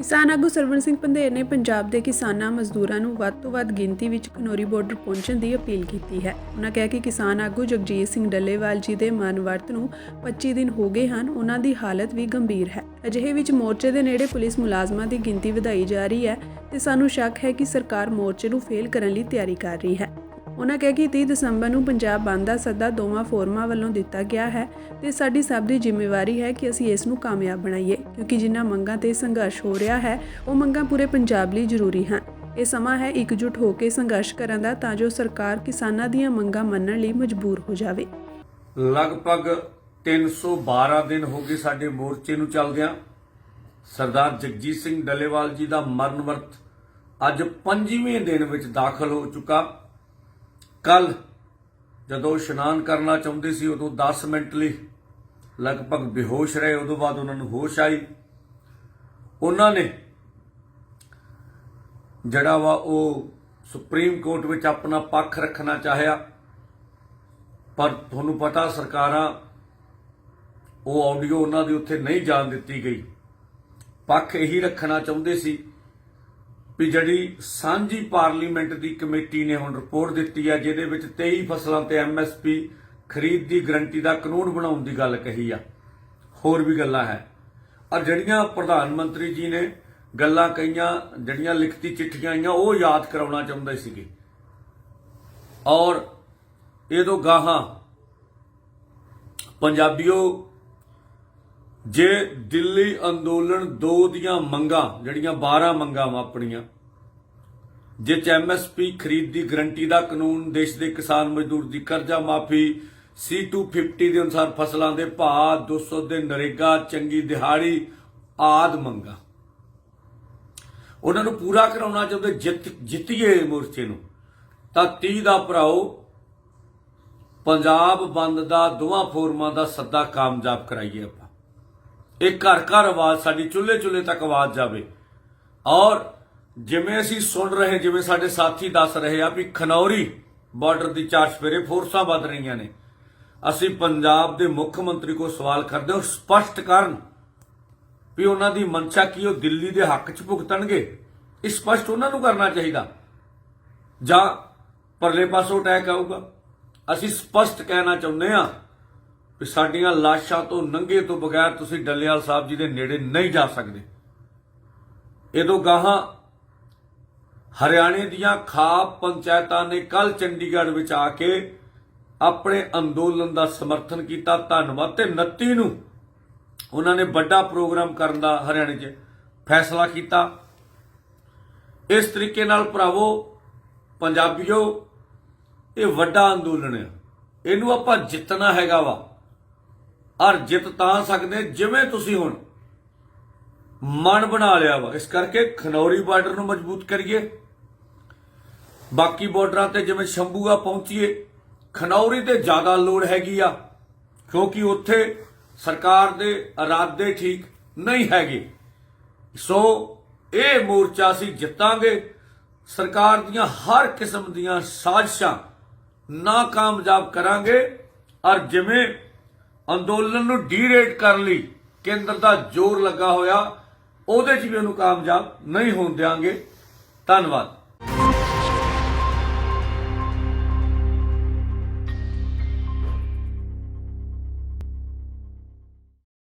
ਕਿਸਾਨ ਆਗੂ ਸਰਵਣ ਸਿੰਘ ਪੰਧੇਰ ਨੇ ਪੰਜਾਬ ਦੇ ਕਿਸਾਨਾਂ ਮਜ਼ਦੂਰਾਂ ਨੂੰ ਵੱਧ ਤੋਂ ਵੱਧ ਗਿਣਤੀ ਵਿੱਚ ਖਨੋਰੀ ਬਾਰਡਰ ਪਹੁੰਚਣ ਦੀ ਅਪੀਲ ਕੀਤੀ ਹੈ। ਉਹਨਾਂ ਕਿਹਾ ਕਿ ਕਿਸਾਨ ਆਗੂ ਜਗਜੀਤ ਸਿੰਘ ਡੱਲੇਵਾਲ ਜੀ ਦੇ ਮਰਨ ਵਰਤ ਨੂੰ 25 ਦਿਨ ਹੋ ਗਏ ਹਨ ਉਹਨਾਂ ਦੀ ਹਾਲਤ ਵੀ ਗੰਭੀਰ ਹੈ। ਅਜਿਹੇ ਵਿੱਚ ਮੋਰਚੇ ਦੇ ਨੇੜੇ ਪੁਲਿਸ ਮੁਲਾਜ਼ਮਾਂ ਦੀ ਗਿਣਤੀ ਵਧਾਈ ਜਾ ਰਹੀ ਹੈ ਤੇ ਸਾਨੂੰ ਸ਼ੱਕ ਹੈ ਕਿ ਸਰਕਾਰ ਮੋਰਚੇ ਨੂੰ ਫੇਲ ਕਰਨ ਲਈ ਤਿਆਰੀ ਕਰ ਰਹੀ ਹੈ। ਉਹਨਾਂ ਕਿਹਾ ਕਿ 30 ਦਸੰਬਰ ਨੂੰ ਪੰਜਾਬ ਬੰਦ ਦਾ ਸੱਦਾ ਦੋਵਾਂ ਫੋਰਮਾਂ ਵੱਲੋਂ ਦਿੱਤਾ ਗਿਆ ਹੈ ਤੇ ਸਾਡੀ ਸਭ ਦੀ ਜ਼ਿੰਮੇਵਾਰੀ ਹੈ ਕਿ ਅਸੀਂ ਇਸ ਨੂੰ ਕਾਮਯਾਬ ਬਣਾਈਏ, ਕਿਉਂਕਿ ਜਿਨ੍ਹਾਂ ਮੰਗਾਂ ਤੇ ਸੰਘਰਸ਼ ਹੋ ਰਿਹਾ ਹੈ, ਉਹ ਮੰਗਾਂ ਪੂਰੇ ਪੰਜਾਬ ਲਈ ਜ਼ਰੂਰੀ ਹਨ। ਇਹ ਸਮਾਂ ਹੈ ਇਕਜੁੱਟ ਹੋ ਕੇ ਸੰਘਰਸ਼ ਕਰਨ ਦਾ ਤਾਂ ਜੋ ਸਰਕਾਰ ਕਿਸਾਨਾਂ ਦੀਆਂ ਮੰਗਾਂ ਮੰਨਣ ਲਈ ਮਜਬੂਰ ਹੋ ਜਾਵੇ। ਲਗਭਗ 312 ਦਿਨ ਹੋ ਗਏ ਸਾਡੇ ਮੋਰਚੇ ਨੂੰ ਚੱਲਦਿਆਂ, ਸਰਦਾਰ ਜਗਜੀਤ ਸਿੰਘ ਡੱਲੇਵਾਲ ਜੀ ਦਾ ਮਰਨ ਵਰਤ ਅੱਜ 5ਵੇਂ ਦਿਨ ਵਿੱਚ ਦਾਖਲ ਹੋ ਚੁੱਕਾ। ਕੱਲ ਜਦੋਂ ਇਸ਼ਨਾਨ ਕਰਨਾ ਚਾਹੁੰਦੇ ਸੀ, ਉਦੋਂ 10 ਮਿੰਟ ਲਈ ਲਗਭਗ ਬੇਹੋਸ਼ ਰਹੇ, ਉਦੋਂ ਬਾਅਦ ਉਹਨਾਂ ਨੂੰ ਹੋਸ਼ ਆਈ। ਉਹਨਾਂ ਨੇ ਜਿਹੜਾ ਵਾ ਉਹ ਸੁਪਰੀਮ ਕੋਰਟ ਵਿੱਚ ਆਪਣਾ ਪੱਖ ਰੱਖਣਾ ਚਾਹਿਆ। ਪਰ ਤੁਹਾਨੂੰ ਪਤਾ ਸਰਕਾਰਾਂ, ਉਹ ਆਡੀਓ ਉਹਨਾਂ ਦੀ ਉੱਥੇ ਨਹੀਂ ਜਾਣ ਦਿੱਤੀ ਗਈ। ਪੱਖ ਇਹੀ ਰੱਖਣਾ ਚਾਹੁੰਦੇ ਸੀ ਵੀ ਜਿਹੜੀ ਸਾਂਝੀ ਪਾਰਲੀਮੈਂਟ ਦੀ ਕਮੇਟੀ ਨੇ ਹੁਣ ਰਿਪੋਰਟ ਦਿੱਤੀ ਆ, ਜਿਹਦੇ ਵਿੱਚ 23 ਫਸਲਾਂ ਤੇ ਐਮਐਸਪੀ ਖਰੀਦ ਦੀ ਗਰੰਟੀ ਦਾ ਕਾਨੂੰਨ ਬਣਾਉਣ ਦੀ ਗੱਲ ਕਹੀ ਆ। ਹੋਰ ਵੀ ਗੱਲਾਂ ਹੈ। ਔਰ ਜਿਹੜੀਆਂ ਪ੍ਰਧਾਨ ਮੰਤਰੀ ਜੀ ਨੇ ਗੱਲਾਂ ਕਹੀਆਂ, ਜਿਹੜੀਆਂ ਲਿਖਤੀ ਚਿੱਠੀਆਂ ਆਈਆਂ, ਉਹ ਯਾਦ ਕਰਾਉਣਾ ਚਾਹੁੰਦੇ ਸੀਗੇ। ਔਰ ਇਹ ਤੋਂ ਗਾਹਾਂ ਪੰਜਾਬੀਓ ਜੇ ਦਿੱਲੀ ਅੰਦੋਲਨ 2 ਦੀਆਂ ਮੰਗਾਂ, ਜਿਹੜੀਆਂ 12 ਮੰਗਾਂ ਵਾ ਆਪਣੀਆਂ ਜੇ ਚ ਐਮਐਸਪੀ ਖਰੀਦ ਦੀ ਗਰੰਟੀ ਦਾ ਕਾਨੂੰਨ ਦੇਸ਼ ਦੇ ਕਿਸਾਨ ਮਜ਼ਦੂਰ ਦੀ ਕਰਜ਼ਾ ਮਾਫੀ C250 ਦੇ ਅਨੁਸਾਰ ਫਸਲਾਂ ਦੇ ਭਾਅ 200 ਦੇ ਨਰੇਗਾ, ਚੰਗੀ ਦਿਹਾੜੀ, ਆਦ ਮੰਗਾਂ। ਉਹਨਾਂ ਨੂੰ ਪੂਰਾ ਕਰਾਉਣਾ ਚਾਹੁੰਦੇ ਜਿੱਤ, ਜਿੱਤੀਏ ਮੋਰਚੇ ਨੂੰ। ਤਾਂ 30 ਦਾ ਭਰਾਓ, ਪੰਜਾਬ ਬੰਦ ਦਾ ਦੋਵਾਂ ਫੋਰਮਾਂ ਦਾ ਸੱਦਾ ਕਾਮਯਾਬ ਕਰਾਈਏ ਆਪਾਂ। ਇਹ ਘਰ ਘਰ ਆਵਾਜ਼ ਸਾਡੀ ਚੁੱਲ੍ਹੇ ਚੁੱਲ੍ਹੇ ਤੱਕ ਆਵਾਜ਼ ਜਾਵੇ। ਔਰ ਜਿਵੇਂ ਅਸੀਂ ਸੁਣ ਰਹੇ, ਜਿਵੇਂ ਸਾਡੇ ਸਾਥੀ ਦੱਸ ਰਹੇ ਆ ਵੀ ਖਨੌਰੀ ਬਾਰਡਰ ਦੀ ਚਾਰ ਸਵੇਰੇ ਫੋਰਸਾਂ ਵੱਧ ਰਹੀਆਂ ਨੇ। ਅਸੀਂ ਪੰਜਾਬ ਦੇ ਮੁੱਖ ਮੰਤਰੀ ਕੋ ਸਵਾਲ ਕਰਦੇ ਹਾਂ, ਸਪਸ਼ਟ ਕਰਨ ਵੀ ਉਹਨਾਂ ਦੀ ਮਨਸ਼ਾ ਕੀ ਉਹ ਦਿੱਲੀ ਦੇ ਹੱਕ 'ਚ ਭੁਗਤਣਗੇ? ਇਹ ਸਪਸ਼ਟ ਉਹਨਾਂ ਨੂੰ ਕਰਨਾ ਚਾਹੀਦਾ। ਜਾਂ ਪਰਲੇ ਪਾਸੋਂ ਅਟੈਕ ਆਊਗਾ। ਅਸੀਂ ਸਪਸ਼ਟ ਕਹਿਣਾ ਚਾਹੁੰਦੇ ਹਾਂ ਵੀ ਸਾਡੀਆਂ ਲਾਸ਼ਾਂ ਤੋਂ ਨੰਗੇ ਤੋਂ ਬਗੈਰ ਤੁਸੀਂ ਡੱਲੇਵਾਲ ਸਾਹਿਬ ਜੀ ਦੇ ਨੇੜੇ ਨਹੀਂ ਜਾ ਸਕਦੇ। ਇਹ ਤੋਂ ਗਾਹਾਂ ਹਰਿਆਣੇ ਦੀਆਂ ਖਾਪ ਪੰਚਾਇਤਾਂ ਨੇ ਕੱਲ ਚੰਡੀਗੜ੍ਹ ਵਿੱਚ ਆ ਕੇ ਆਪਣੇ ਅੰਦੋਲਨ ਦਾ ਸਮਰਥਨ ਕੀਤਾ। ਧੰਨਵਾਦ। ਤੇ 29 ਨੂੰ ਉਹਨਾਂ ਨੇ ਵੱਡਾ ਪ੍ਰੋਗਰਾਮ ਕਰਨ ਦਾ ਹਰਿਆਣੇ 'ਚ ਫੈਸਲਾ ਕੀਤਾ। ਇਸ ਤਰੀਕੇ ਨਾਲ ਭਰਾਵੋ, ਪੰਜਾਬੀਓ, ਇਹ ਵੱਡਾ ਅੰਦੋਲਨ ਹੈ ਇਹਨੂੰ ਆਪਾਂ ਜਿੱਤਣਾ ਹੈਗਾ ਵਾ। ਔਰ ਜਿੱਤ ਤਾਂ ਸਕਦੇ ਜਿਵੇਂ ਤੁਸੀਂ ਹੁਣ। ਮਨ ਬਣਾ ਲਿਆ ਵਾ। ਇਸ ਕਰਕੇ ਖਨੌਰੀ ਬਾਰਡਰ ਨੂੰ ਮਜ਼ਬੂਤ ਕਰੀਏ। ਬਾਕੀ ਬਾਰਡਰਾਂ ਤੇ ਜਿਵੇਂ ਸ਼ੰਭੂਆ ਪਹੁੰਚੀਏ, ਖਨੌਰੀ ਤੇ ਜ਼ਿਆਦਾ ਲੋੜ ਹੈਗੀ ਆ। ਕਿਉਂਕਿ ਉੱਥੇ ਸਰਕਾਰ ਦੇ ਇਰਾਦੇ ਠੀਕ ਨਹੀਂ ਹੈਗੇ। ਸੋ ਇਹ ਮੋਰਚਾ ਅਸੀਂ ਜਿੱਤਾਂਗੇ। ਸਰਕਾਰ ਦੀਆਂ ਹਰ ਕਿਸਮ ਦੀਆਂ ਸਾਜ਼ਿਸ਼ਾਂ ਨਾਕਾਮਯਾਬ ਕਰਾਂਗੇ। ਔਰ ਜਿਵੇਂ ਅੰਦੋਲਨ ਨੂੰ ਡੀਰੇਟ ਕਰਨ ਲਈ ਕੇਂਦਰ ਦਾ ਜ਼ੋਰ ਲੱਗਾ ਹੋਇਆ, ਉਹਦੇ 'ਚ ਵੀ ਉਹਨੂੰ ਕਾਮਯਾਬ ਨਹੀਂ ਹੋਣ ਦਿਆਂਗੇ। ਧੰਨਵਾਦ।